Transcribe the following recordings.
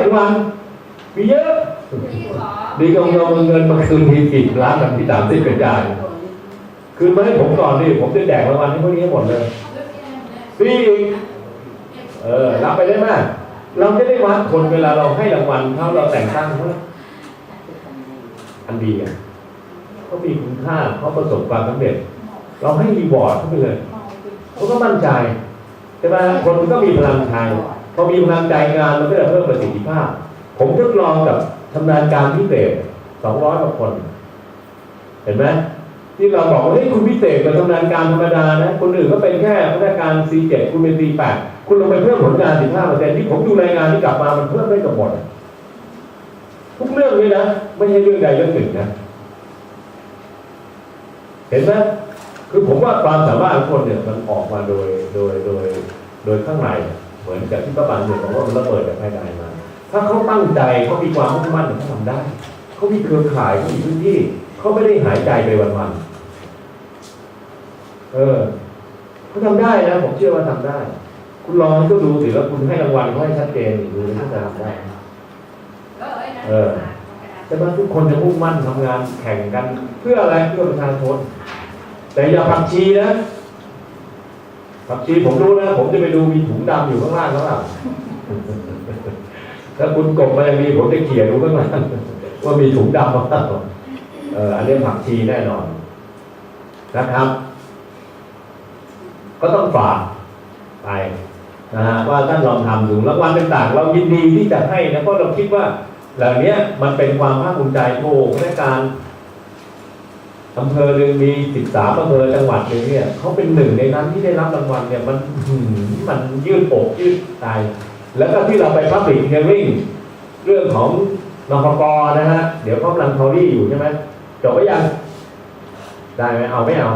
รางวัลมีเยอะดีกว่าเอาเงินมาคืนทีสิบล้านกับที่สามสิบกระจายคืนมาให้ผมก่อนดิผมจะแจกรางวัลให้พวกนี้หมดเลยฟรีอีกเออรับไปได้ไหมเราจะได้วัดคนเวลาเราให้รางวัลเขาเราแต่งตั้งเขาอันดีอะเขามีคุณค่าเขาประสบความสำเร็จ เราให้รีวอร์ดเขาไปเลยเขาก็มั่นใจใช่ไหมคนมันก็มีพลังใจ พอมีพลังใจงานมันก็จะเพิ่มประสิทธิภาพ ผมทดลองกับชำนาญการพิเศษสองร้อยกว่าคน เห็นไหมที่เราบอกว่าเฮ้ยคุณพิเศษกับชำนาญการธรรมดานะคนอื่นก็เป็นแค่พนักงาน C7 คุณเป็น C8 คุณลงไปเพิ่มผลงาน 15%ที่ผมดูรายงานที่กลับมามันเพิ่มได้กับหมดทุกเรื่องเลยนะไม่ใช่เรื่องใดเรื่องหนึ่งนะเห็นไหมคือผมว่าความสามารถของคนเนี่ยมันออกมาโดยโดยโดย โดยข้างใน เหมือนกับที่ป้าบันเนี่ยบอกว่ามันระเบิดจากภายในมา ถ้าเขาตั้งใจเขามีความมุ่งมั่นเขาทำได้ เขามีเครือข่ายเขามีพื้นที่ เขาไม่ได้หายใจไปวันๆเออเขาทำได้นะผมเชื่อว่าทำได้ คุณลองให้เขาดูสิแล้วคุณให้รางวัลเขาให้ชัดเจนดูเลยเขาจะทำได้เออแต่ว่าทุกคนจะมุ่งมั่นทำงานแข่งกัน เพื่ออะไรเพื่อประชาชนแต่อย่าผักชีนะ ผักชีผมรู้นะผมจะไปดูมีถุงดำอยู่ข้างล่างแล้วล่ะถ้าคุณกบมาอย่างนี้ผมจะเขี่ยดูข้างล่างว่ามีถุงดำมาเอออันนี้ผักชีแน่นอน นะครับ ก็ต้องฝากไปนะฮะว่าท่านลองทำดูรางวัลต่างๆ เรายินดีที่จะให้นะเพราะเราคิดว่าเหล่านี้มันเป็นความภาคภูมิใจโอ้พนักาน อำเภอหนึ่งมีสิบสามอำเภอจังหวัดหนึ่งเนี่ยเขาเป็นหนึ่งในนั้นที่ได้รับรางวัลเนี่ยมันมันยืดอกยืดใจแล้วก็ที่เราไปพับลิกเฮริ่งเรื่องของนพกนะฮะเดี๋ยวเขากำลังทอรี่อยู่ใช่ไหมจบไปยัง ได้ไหมเอาไม่เอา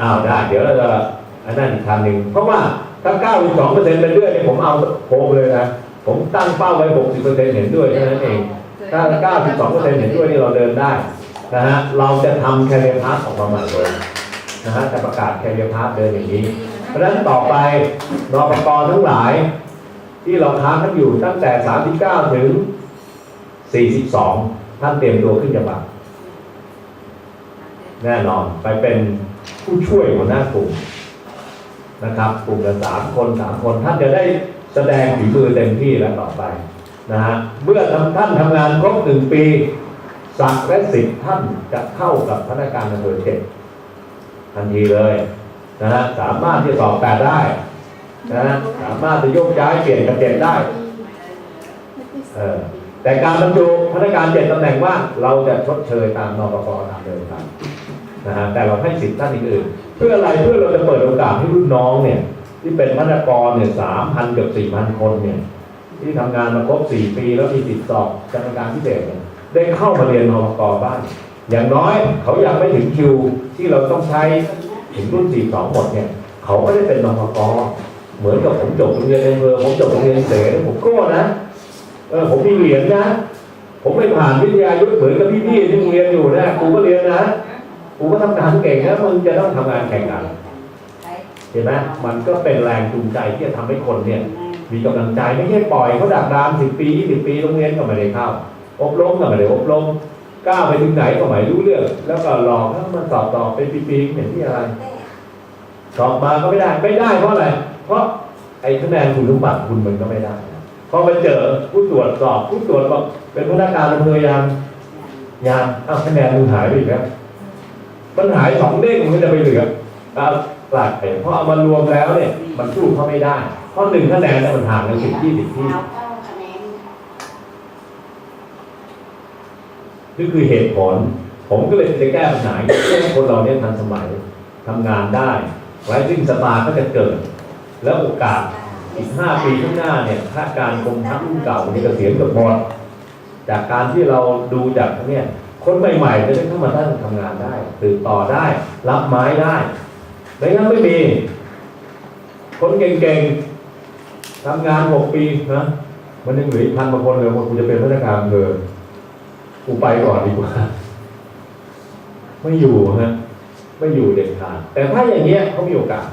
อ้าวได้ เดี๋ยวเราจะอันนั้นอีกคำหนึ่งเพราะว่าถ้า92เปอร์เซ็นต์เป็นเรื่อยเนี่ยผมเอาโคมเลยนะ ผมตั้งเป้าไว้ 60เปอร์เซ็นต์เห็นด้วยแค่นั้นเอง ถ้า 92เปอร์เซ็นต์เห็นด้วยนี่เราเดินได้นะฮะ เราจะทำแคเรียพาร์ออกมาใหม่เลยนะฮะ จะประกาศแคเรียพาร์เดินอย่างนี้ เพราะฉะนั้นต่อไปรปภทั้งหลาย ที่เราค้างกันอยู่ตั้งแต่ 39 ถึง 42 ท่านเตรียมตัวขึ้นจะบัตรแน่นอนไปเป็นผู้ช่วยหัวหน้ากลุ่มนะครับกลุ่มละสามคนสามคนท่านจะได้ แสดงฝีมือเต็มที่แล้วต่อไปนะฮะเมื่อท่านทำงานครบหนึ่งปีสักและสิทธิ์ท่านจะเข้ากับพนักงานอำเภอเจ็ดทันทีเลยนะฮะสามารถที่สอบแปดได้นะฮะสามารถจะยกย้ายเปลี่ยนกับเจ็ดได้เออแต่การบรรจุพนักงานเจ็ดตำแหน่งว่างเราจะชดเชยตามนปปตามเดิมครับนะฮะแต่เราให้สิทธิ์ท่านอื่นๆเพื่ออะไรเพื่อเราจะเปิดโอกาสให้รุ่นน้องเนี่ย ที่เป็นพนักงานเนี่ยสามพันเกือบสี่พันคนเนี่ยที่ทำงานมาครบสี่ปีแล้วมีติดสอบกรรมการพิเศษเนี่ยได้เข้ามาเรียนนปกบ้าง อย่างน้อยเขายังไม่ถึงคิวที่เราต้องใช้ถึงรุ่นสี่สองหมดเนี่ยเขาก็ได้เป็นนปกเหมือนกับผมจบโรงเรียนในเมืองผมจบโรงเรียนเสรผมก็นะเออผมมีเหรียญนะ ผมไม่ผ่านวิทยายุทธเหมือนกับพี่ๆที่มึงเรียนอยู่นะกูก็เรียนนะกูก็ทำงานเก่งนะมึงจะต้องทำงานแข่งกัน เห็นไหมมันก็เป็นแรงจูงใจที่จะทำให้คนเนี่ย มีกำลังใจไม่ใช่ปล่อยเขาดักดานสิบปียี่สิบปีโรงเรียนก็ไม่ได้เข้า อบรมก็ไม่ได้อบรมก้าวไปถึงไหนก็ไม่รู้เรื่อง แล้วก็หลอกให้มันสอบต่อเป็นปีๆเห็นที่อะไรสอบมาก็ไม่ได้ไม่ได้เพราะอะไรเพราะไอ้คะแนนคุณสมบัติคุณมันก็ไม่ได้พอไปเจอผู้ตรวจสอบผู้ตรวจบอกเป็นพนักงานอำเภอยามยามอ้าวคะแนนมึงหายไปอีกแล้วมันหายสองเด้งมันจะไปเหลือ อ่าปลาดไปเพราะเอามารวมแล้วเนี่ยมันสู้เขาไม่ได้ เพราะหนึ่งคะแนนเนี่ยมันห่างกันสิบยี่สิบที่นี่คือเหตุผล ผมก็เลยจะแก้ปัญหาเพื่อให้คนเราเนี่ยทันสมัยทำงานได้ไว้ซึ่งสตาร์ก็จะเกิด แล้วโอกาสอีกห้าปีข้างหน้าเนี่ยถ้าการกรมทัพรุ่นเก่าเนี่ยเกษียณกับหมดจากการที่เราดูจากเนี่ยคนใหม่ๆจะได้เข้ามาท่านทำงานได้ ตื่นต่อได้ รับไม้ได้ ไม่งั้นไม่มี คนเก่งๆทำงานหกปีนะมันยังเหลืออีกพันกว่าคนเลยว่ากูจะเป็นพนักงานเลยกูไปก่อนดีกว่า ไม่อยู่ฮะไม่อยู่เด็ดขาดแต่ถ้าอย่างเงี้ยเขามีโอกาส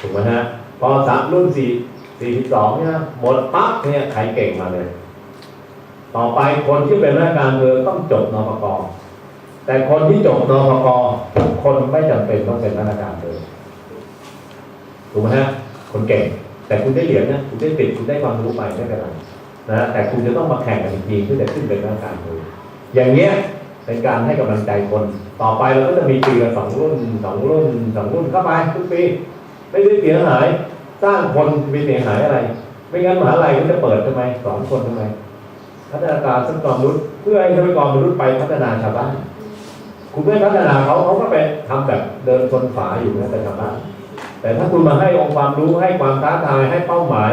ถูกไหมฮะพอสามรุ่นสี่สี่สิบสองเนี่ยหมดปั๊บเนี่ยใครเก่งมาเลย ต่อไปคนที่เป็นราชการเมืองต้องจบนปก แต่คนที่จบนปกทุกคนไม่จำเป็นต้องเป็นราชการเมืองถูกไหมฮะคนเก่ง แต่คุณได้เหรียญนะคุณได้ติดคุณได้ความรู้ไปไม่เป็นไรนะแต่คุณจะต้องมาแข่งกันจริงๆเพื่อจะขึ้นเป็นราชการเมือย่างเงี้ยเป็นการให้กำลังใจคน ต่อไปเราก็จะมีปีละสองรุ่นสองรุ่นสองรุ่นเข้าไปทุกปีไม่ได้เสียหาย สร้างคนไม่เสียหายอะไร ไม่งั้นมหาลัยก็จะเปิดทำไมสอนคนทำไมพัฒนาการทรัพยากรมนุษย์เพื่อให้ทรัพยากรมนุษย์ไปพัฒนาชาวบ้าน คุณไม่พัฒนาเขาเขาก็ไปทำแบบเดินชนฝาอยู่นะแต่ชาวบ้แต่ถ้าคุณมาให้องค์ความรู้ให้ความท้าทายให้เป้าหมาย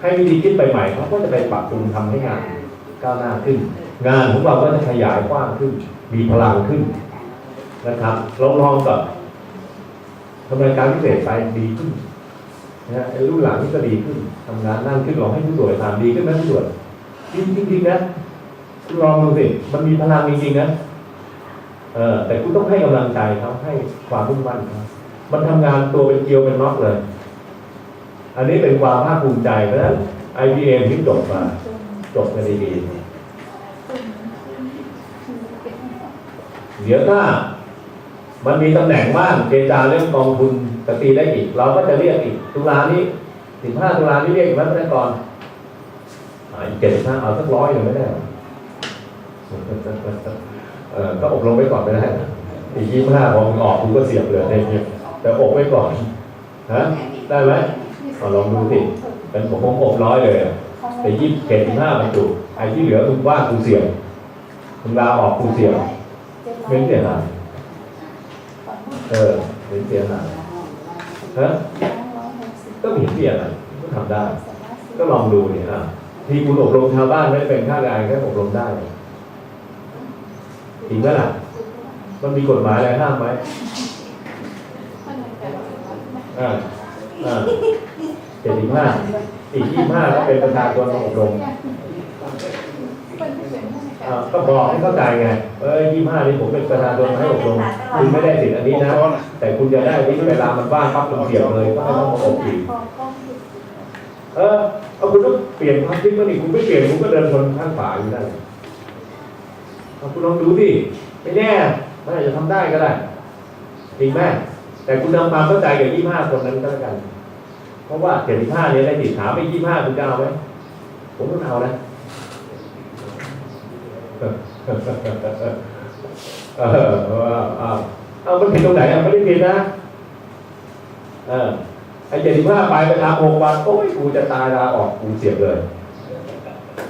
ให้วิธีคิดใหม่ๆเขาก็จะไปปรับปรุงทำให้งานก้าวหน้าขึ้น งานของเราก็จะขยายกว้างขึ้น มีพลังขึ้นนะครับลองลองกับทำรายการพิเศษไปดีขึ้นนะรุ่นหลังนี่ก็ดีขึ้นทำงานนั่งขึ้นลองให้ผู้ตรวจทำดีขึ้นไหมผู้ตรวจจริงจริงๆนะลองดูสิมันมีพลังจริงๆนะ เออแต่คุณต้องให้กำลังใจเขาให้ความมุ่งมั่นเขามันทำงานตัวเป็นเกลียวเป็นน็อกเลย อันนี้เป็นความภาคภูมิใจเพราะฉะนั้น IBM ที่จบมาจบกันดีๆเดี๋ยวถ้ามันมีตำแหน่งว่างเจรจาเรื่องกองทุนกตีได้อีก เราก็จะเรียกอีกตุลานี้สิบห้าตุลานี้เรียกอีกไหมพนักงานอ่าอีกเจ็ดสิบห้าเอาสักร้อยหนึ่งไม่ได้หรอ ก็อบรมไว้ก่อนไม่ได้อีกยี่บห้าพอมึงออกกูก็เสียบเลยในนี้แต่อบไว้ก่อนฮะได้ไหมลองดูสิเป็นผมอบร้อยเลยแต่ยี่สิบเจ็ดสิบห้าบรรจุไอ้ที่เหลือคุณว่างกูเสียบคุณลาออกกูเสียบไม่เสียหายเออเห็นเสียหายฮะก็ไม่เห็นเสียอะไรก็ทำได้ ก็ลองดูเนี่ยอะที่คุณอบรมชาวบ้านไม่เป็นค่าแรงแค่อบรมได้ จริงไหมล่ะมันมีกฎหมายอะไรห้ามไหมอ่าอ่าเจ็ดสิบห้าอีกยี่ห้าก็เป็นประชาชนมาอบรมอ่าก็บอกให้เข้าใจไงเออยี่ห้านี่ผมเป็นประชาชนมาให้อบรมคุณไม่ได้สิทธิ์อันนี้นะ แต่คุณจะได้ที่เวลามันว่างปั๊บคุณเสียบเลยก็ไม่ต้องมาอบอีกเออเอาคุณต้องเปลี่ยนความคิดว่านี่คุณไม่เปลี่ยนคุณก็เดินชนข้างฝาอยู่ได้เอา คุณลองดูดิไม่แน่มันอาจจะทำได้ก็ได้จริงไหมแต่คุณทำความเข้าใจกับยี่ห้าคนนั้นก็แล้วกัน เพราะว่าเจ็ดสิบห้าเนี่ยได้ติดถามไปยี่ห้าคุณจะเอาไหมผมต้องเอานะเออเอาเอาเอามันผิดตรงไหนอะไม่ได้ผิดนะเออไอ้เจ็ดสิบห้าไปไปทำหกวันโอ้ยกูจะตายลาออกกูเสียบเลย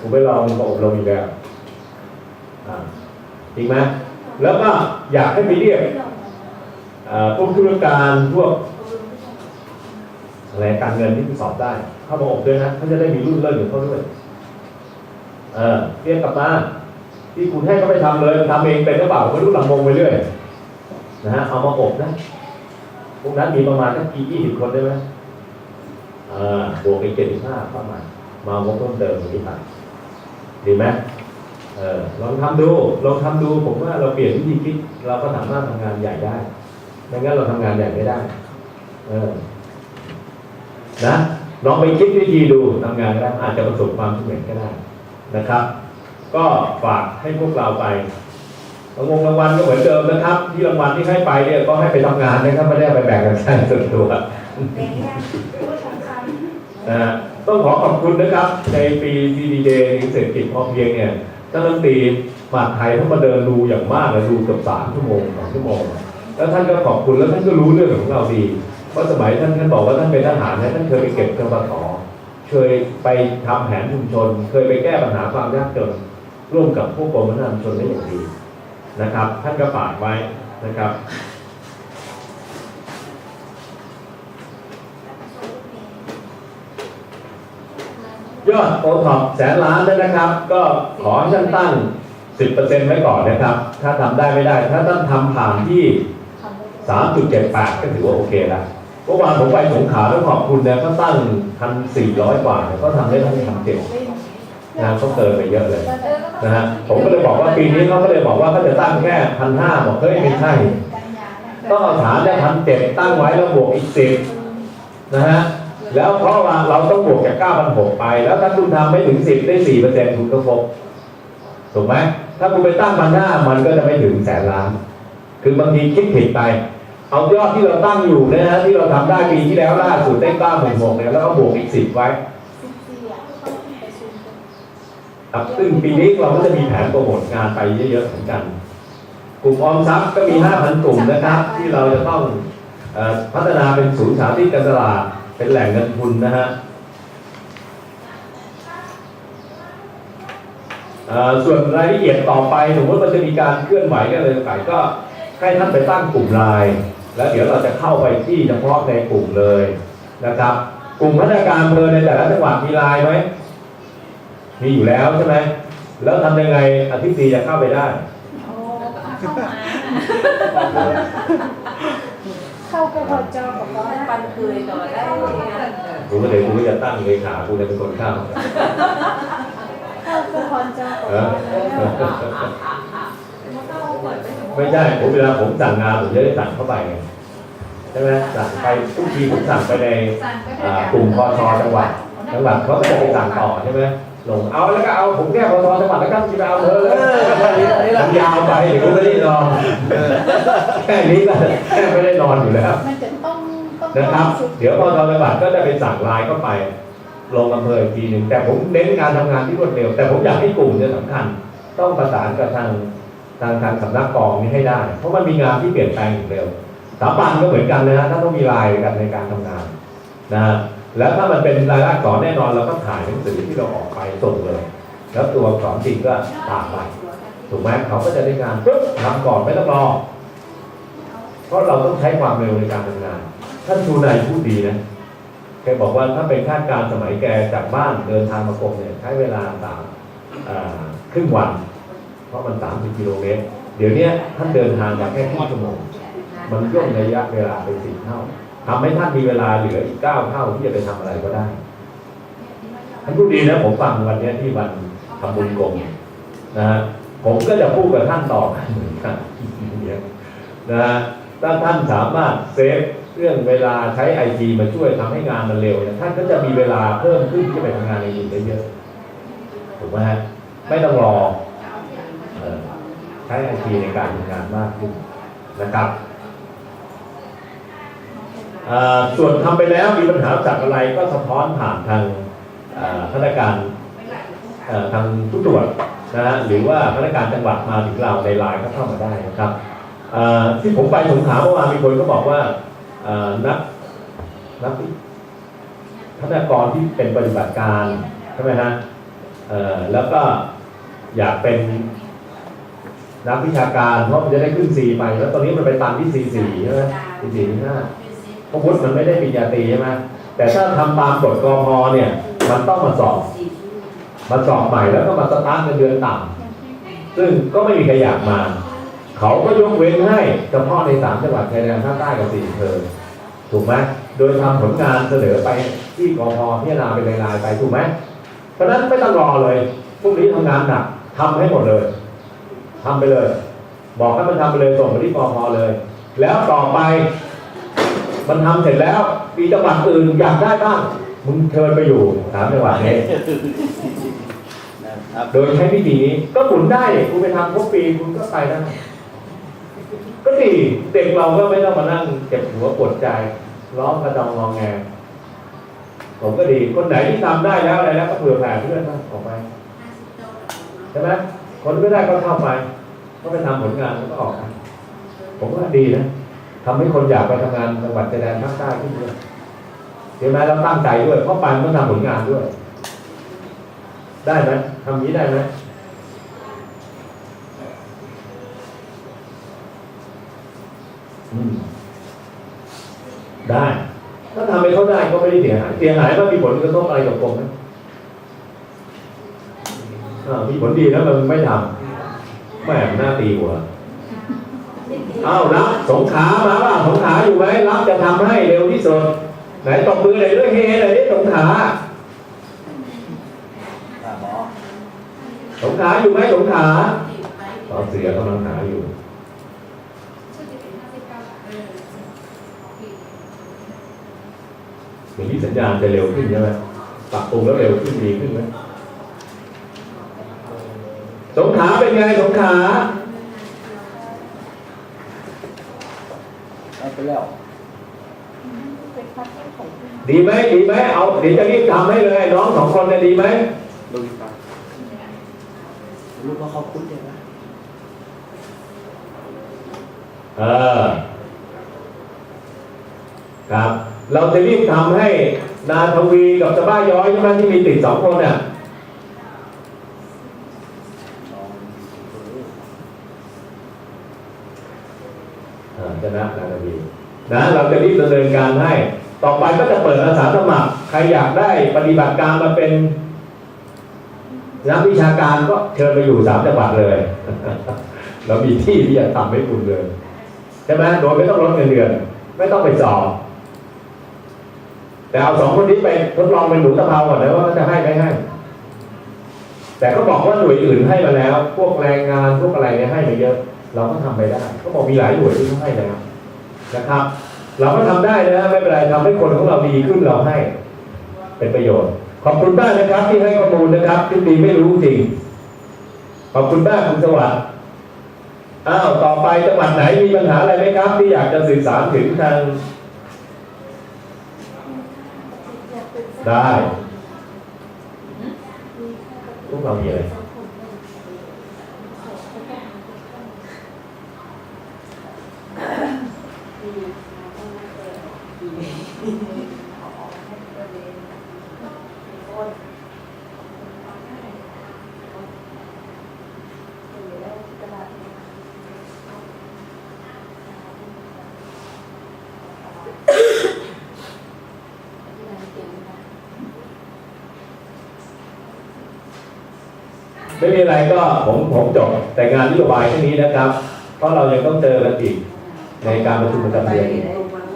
กูไปลองมาอบรมอีกแล้ว จริงไหมแล้วก็อยากให้ไปเรียกพวกธุรการพวกอะไรการเงินที่คุณสอบได้ เข้ามาอบด้วยนะเขาจะได้มีรุ่นเลิศอยู่เขาด้วยเออเรียกกลับมาที่คุณให้เขาไปทำเลยทำเองเป็นหรือเปล่าไม่รู้หลังมงไปเรื่อยนะฮะเอามาอบนะพวกนั้นมีประมาณสักกี่ยี่สิบคนได้ไหมอ่าบวกอีกเจ็ดสิบห้าประมาณมาวงเพิ่มเติมตรงนี้ไปดีไหม ออลองทำดูลองทำดูผมว่าเราเปลี่ยนวิธีคิด เราก็สามารถทำงานใหญ่ได้ไม่งั้นเราทำงานใหญ่ไม่ได้ เออ นะลองไปคิดวิธีดูทำงานก็ได้อาจจะประสบความสำเร็จก็ได้นะครับ ก็ฝากให้พวกเราไปรางวงรางวัลก็เหมือนเดิมนะครับ ที่รางวัลที่ให้ไปเนี่ยก็ให้ไปทำงานนะครับไม่ได้เอาไปแบ่งกันใช้ส่วนตัวนะฮะต้องขอขอบคุณนะครับ ในปีดีดีเดย์เศรษฐกิจพอเพียงเนี่ย ท่านรัฐมนตรีมหาไทยท่านมาเดินดูอย่างมากเลยดูเกือบสามชั่วโมงสองชั่วโมง แล้วท่านก็ขอบคุณแล้วท่านก็รู้เรื่องของเราดีเพราะสมัยท่านท่านบอกว่าท่านเป็นทหารนะท่านเคยไปเก็บกระสอเคยไปทำแผนชุมชน เคยไปแก้ปัญหาความยากจนร่วมกับผู้กรมพัฒนาชุมชนได้อย่างดีนะครับ ท่านก็ฝากไว้นะครับ ยอดโอท็อปแสนล้านด้วยนะครับ ก็ขอให้ท่านตั้ง 10%ไว้ก่อนนะครับ ถ้าทำได้ไม่ได้ ถ้าท่านทำผ่านที่ 3.78 ก็ถือว่าโอเคแล้วเมื่อวานผมไปสงขลาแล้วขอบคุณเนี่ยก็ตั้ง 1,400 กว่าเนี่ยก็ทำได้ทั้งทำเจ็ดนะเขาเกินไปเยอะเลยนะฮะผมก็เลยบอกว่าปีนี้เขาก็เลยบอกว่าเขาจะตั้งแค่พันห้าบอกเฮ้ยไม่ใช่ต้องเอาฐานได้พันเจ็ดตั้งไว้แล้วบวกอีกสิบนะฮะ แล้วเพราะว่าเราต้องบวกจาก9,600ไป แล้วถ้าคุณทำไม่ถึง 10 ได้ 4%คุณก็ครบถูกไหมถ้าคุณไปตั้งพันห้ามันก็จะไม่ถึงแสนล้าน คือบางทีคิดผิดไป เอายอดที่เราตั้งอยู่นยนะที่เราทำได้ปีที่แล้วล่าสุดได้9,600เนี่ยแล้วก็บวกอีก10ไว้ครับซึ่งปีนี้เราก็จะมีแผนโปรโมทงานไปเยอะๆเหมือนกัน กลุ่มออมทรัพย์ก็มี 5,000 กลุ่มนะครับ ที่เราจะต้องอพัฒนาเป็นศูนย์สาธิตการตลาด เป็นแหล่งเงินทุนนะฮะส่วนรายละเอียดต่อไปสมมติมันจะมีการเคลื่อนไหวกันเลยไปก็ให้ท่านไปตั้งกลุ่มไลน์แล้วเดี๋ยวเราจะเข้าไปที่เฉพาะในกลุ่มเลยนะครับ กลุ่มพัฒนาการอำเภอในแต่ละจังหวัดมีไลน์ไหมมีอยู่แล้วใช่ไหมแล้วทำยังไงอธิบดีจะเข้าไปได้เข้าไปพอจอกับร้อยปันคืนต่อได้กูก็เลยกูก็จะตั้งเลขากูจะเป็นคนเข้าเข้าไปพอจอกับเอร้ออยแล้วไม่ใช่ผมเวลาผมสั่งงานผมจะได้สั่งเข้าไปไงใช่ไหมสั่งไปทุกทีผมสั่งไปในอ่ากลุ่มพอชจังหวัดจังหวัดเขาก็จะไปสั่งต่อใช่ไหมลงเอาแล้วก็เอาผมแค่พอชจังหวัดแล้วก็ที่ไปเอาเธอเลย มันยาวไปเดี๋ยวกูไม่ได้นอนแค่นี้ก็แค่ไม่ได้นอนอยู่แล้วมันจะต้องต้องนะครับ เดี๋ยวพอตอนจังหวัดก็จะไปสั่งไลน์เข้าไป ลงอำเภออีกทีหนึ่งแต่ผมเน้นการทำงานที่รวดเร็ว แต่ผมอยากให้กลุ่มเนี่ยสำคัญ ต้องประสานกับทางทางทางสำนักกองนี้ให้ได้ เพราะมันมีงานที่เปลี่ยนแปลงอยู่เร็วสถาบันก็เหมือนกันนะฮะถ้าต้องมีไลน์กันในการทำงานนะฮะแล้วถ้ามันเป็นรายลักษณ์อักษรแน่นอนเราก็ถ่ายหนังสือที่เราออกไปส่งเลย แล้วตัวอักษรจริงก็ตามไป ถูกไหมเขาก็จะได้งานปุ๊บทำก่อนไม่ต้องรอ เพราะเราต้องใช้ความเร็วในการทำงาน ท่านชูนายพูดดีนะแกบอกว่าถ้าเป็นคาดการณ์สมัยแกจากบ้านเดินทางมากรมเนี่ยใช้เวลาสามอ่าครึ่งวัน เพราะมันสามสิบกิโลเมตร เดี๋ยวนี้ท่านเดินทางมาแค่ครึ่งชั่วโมงมันย่นระยะเวลาไปสี่เท่าทำให้ท่านมีเวลาเหลืออีกเก้าเท่าที่จะไปทำอะไรก็ได้ท่านพูดดีนะผมฟังวันเนี้ยที่วันทำบุญกรมนะฮะ ผมก็จะพูดกับท่านต่อเหมือนกันเนี่ยนะฮะถ้าท่านสามารถเซฟเรื่องเวลาใช้ไอทีมาช่วยทำให้งานมันเร็วเนี่ยท่านก็จะมีเวลาเพิ่มขึ้นที่ไปทำงานในอื่นได้เยอะถูกไหมฮะไม่ต้องรอใช้ไอทีในการทำงานมากขึ้นนะครับส่วนทำไปแล้วมีปัญหาจากอะไรก็สะท้อนผ่านทางอ่าพนักานเอ่อทางผู้ตรวจ นะฮะหรือว่าพนักงานจังหวัดมาถึงเราในไลน์ก็เข้ามาได้นะครับที่ผมไปสงขลาเมื่อวานมีคนก็บอกว่านักนักพัฒนากรที่เป็นปฏิบัติการใช่ไหมฮะแล้วก็อยากเป็นนักวิชาการเพราะมันจะได้ขึ้นซีไปแล้วตอนนี้มันไปตันที่ซีสี่ใช่ไหมซีสี่ที่ห้าเพราะวุฒิมันไม่ได้ปริญญาตรีใช่ไหมแต่ถ้าทำตามกฎกพเนี่ย มันต้องมาสอบ มาสอบใหม่แล้วก็มาสตาร์ทเงินเดือนต่ำซึ่งก็ไม่มีใครอยากมา เขาก็ยกเว้นให้เฉพาะในสามจังหวัดชายแดนภาคใต้กับสี่อำเภอถูกไหมโดยทำผลงานเสนอไปที่กพพิจารณาเป็นรายๆไปถูกไหมเพราะนั้นไม่ต้องรอเลยพรุ่งนี้ทำงานหนักทำให้หมดเลยทำไปเลย บอกให้มันทำไปเลยส่งไปที่กพเลย แล้วต่อไป มันทำเสร็จแล้ว มีจังหวัดอื่นอยากได้บ้าง มึงเชิญไปอยู่สามจังหวัดนี้นะครับโดยใช้วิธีนี้ก็หมุนได้คุณไปทำครบปีคุณก็ไปได้ก็ดีเด็กเราก็ไม่ต้องมานั่งเจ็บหัวปวดใจร้องกระดองงองแงผมก็ดีคนไหนที่ทำได้แล้วอะไรแล้วก็เผื่อแผ่เพื่อนบ้างออกไปใช่ไหมคนไม่ได้ก็เข้าไปก็ไปทำผลงานแล้วก็ออกไปผมว่าดีนะทำให้คนอยากไปทำงานจังหวัดชายแดนภาคใต้ขึ้นด้วยเห็นไหมเราตั้งใจด้วย เพราะไปมันต้องทำผลงานด้วย ได้ไหมทำนี้ได้ไหมอืมได้ ถ้าทำให้เขาได้ก็ไม่ได้เสียหายเสียหายมันมีผลกระทบอะไรกับกรมไหมอ่ามีผลดีแล้วมันไม่ทำแม่หน้าตีหัวเอ้ารับสงขลามาว่าสงขลาอยู่ไหมรับจะทำให้เร็วที่สุด ไหนตบมือเลยด้วยเฮเลยดิสงขลาครับหมอสงขลาอยู่ไหมสงขลาตอนเสียกำลังหาอยู่เอย่างนี้สัญญาณจะเร็วขึ้นใช่ไหมปรับปรุงแล้วเร็วขึ้นดีขึ้นไหมสงขลาเป็นไงสงขลาเอาไปแล้วเป็นพักของ ดีไหมดีไหมเอาเดี๋ยวจะรีบทำให้เลย น้องสองคนเนี่ยดีไหมดูดีกว่ารู้ว่าเขาคุ้นยังไงเออครับ เราจะรีบทำให้นาทวีกับสะบ้าย้อยใช่ไหมที่มีติดสองคนเนี่ยอ่าชนะนาทวีนะ เราจะรีบดำเนินการให้ ต่อไปก็จะเปิดอาสาสมัคร ใครอยากได้ปฏิบัติการมาเป็นนักวิชาการก็เชิญไปอยู่สามจังหวัดเลย เรามีที่ที่จะทำให้คุณเลยใช่ไหมโดยไม่ต้องลดเงินเดือน ไม่ต้องไปสอบ แต่เอาสองคนนี้ไปทดลองเป็นหนูตะเภาก่อนนะว่าจะให้ไม่ให้ แต่เขาบอกว่าหน่วยอื่นให้มาแล้ว พวกแรงงานพวกอะไรเนี่ยให้มาเยอะ เราก็ทำไปได้เขาบอกมีหลายหน่วยที่เขาให้แล้วนะครับ เราก็ทำได้นะไม่เป็นไรทำให้คนของเราดีขึ้นเราให้ เป็นประโยชน์ ขอบคุณมากนะครับ ที่ให้ข้อมูลนะครับที่ดีไม่รู้จริง ขอบคุณมากคุณสวัสดิ์อ้าวต่อไปจังหวัดไหนมีปัญหาอะไรไหมครับ ที่อยากจะสื่อสารถึงทางได้พวกเรามีอะไร ไม่มีอะไรก็ผมผมจบแต่งานนโยบายแค่นี้นะครับ เพราะเรายังต้องเจอกันอีกในการประชุมประจำเดือนอีก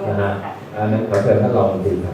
นะฮะอันนั้นขอเชิญท่านรองดีครับจะไปลุง